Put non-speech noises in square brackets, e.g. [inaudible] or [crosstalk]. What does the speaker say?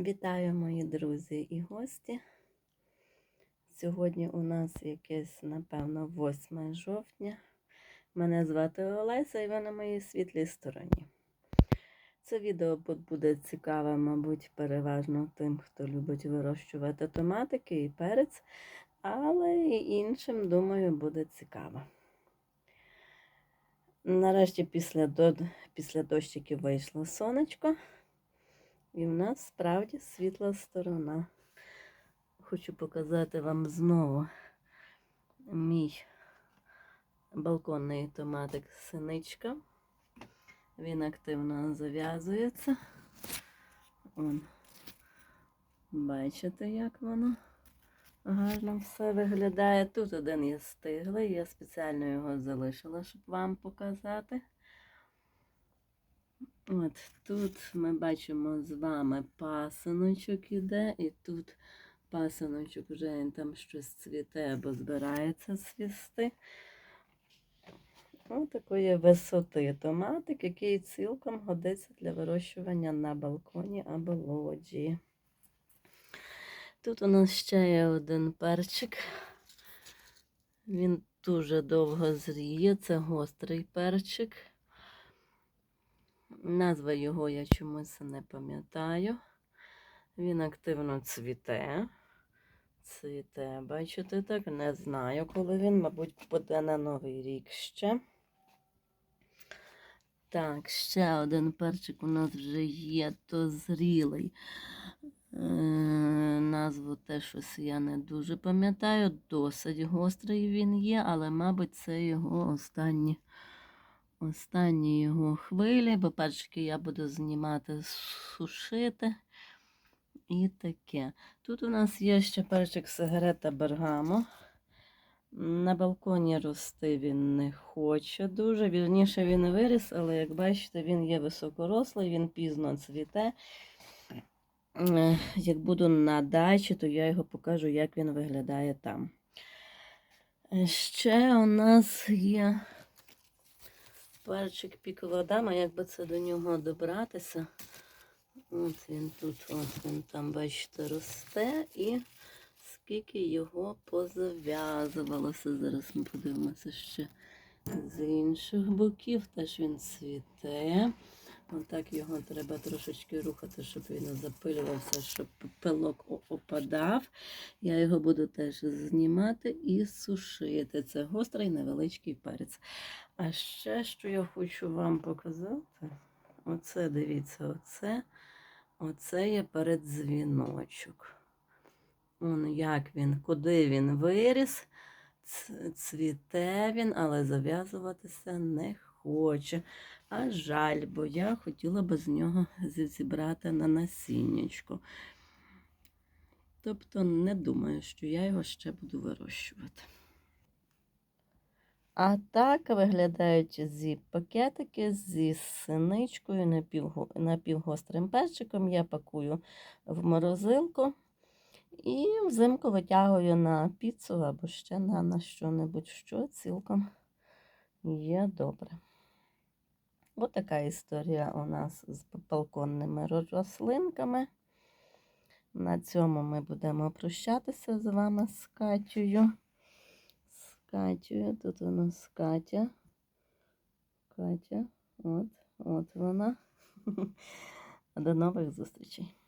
Вітаю, мої друзі і гості. Сьогодні у нас якесь, напевно, 8 жовтня. Мене звати Олеся і ви на моїй світлій стороні. Це відео буде цікаве, мабуть, переважно тим, хто любить вирощувати томатики і перець, але і іншим, думаю, буде цікаво. Нарешті після, до... після дощиків вийшло сонечко. І в нас справді світла сторона. Хочу показати вам знову мій балконний томатик синичка. Він активно зав'язується. Вон. Бачите, як воно гарно все виглядає. Тут один є стиглий, я спеціально його залишила, щоб вам показати. От тут ми бачимо з вами пасиночок іде, і тут пасиночок вже там щось цвіте або збирається цвісти. Ось такої висоти томатик, який цілком годиться для вирощування на балконі або лоджії. Тут у нас ще є один перчик. Він дуже довго зріє, це гострий перчик. Назва його я чомусь не пам'ятаю. Він активно цвіте. Цвіте, бачите, так, не знаю, коли він, мабуть, буде на Новий рік ще. Так, ще один перчик у нас вже є, то зрілий. Е, назву те щось я не дуже пам'ятаю. Досить гострий він є, але, мабуть, це його останні останні його хвилі, бо перчики я буду знімати, сушити і таке. Тут у нас є ще перчик сигарета Бергамо. На балконі рости він не хоче дуже. Вірніше він виріс, але, як бачите, він є високорослий, він пізно цвіте. Е, як буду на дачі, то я його покажу, як він виглядає там. Е, ще у нас є перчик пікова дама, як би це до нього добратися. От він тут, от він там, бачите, росте і скільки його позав'язувалося. Зараз ми подивимося ще з інших боків. Теж він цвіте. Отак його треба трошечки рухати, щоб він запилювався, щоб пилок опадав. Я його буду теж знімати і сушити. Це гострий невеличкий перець. А ще, що я хочу вам показати, оце, дивіться, оце, оце є передзвіночок. Он як він, куди він виріс, цвіте він, але зав'язуватися не хоче. А жаль, бо я хотіла би з нього [laughs] зібрати на насіннячко. Тобто не думаю, що я його ще буду вирощувати. А так виглядають зіп-пакетики зі синичкою напівгострим перчиком. Я пакую в морозилку і взимку витягую на піцу або ще на, на що-небудь, що цілком є добре. Ось така історія у нас з балконними рослинками. На цьому ми будемо прощатися з вами з Катєю. Катю, тут у нас Катя. Катя, от, от вона. [laughs] До нових зустрічей.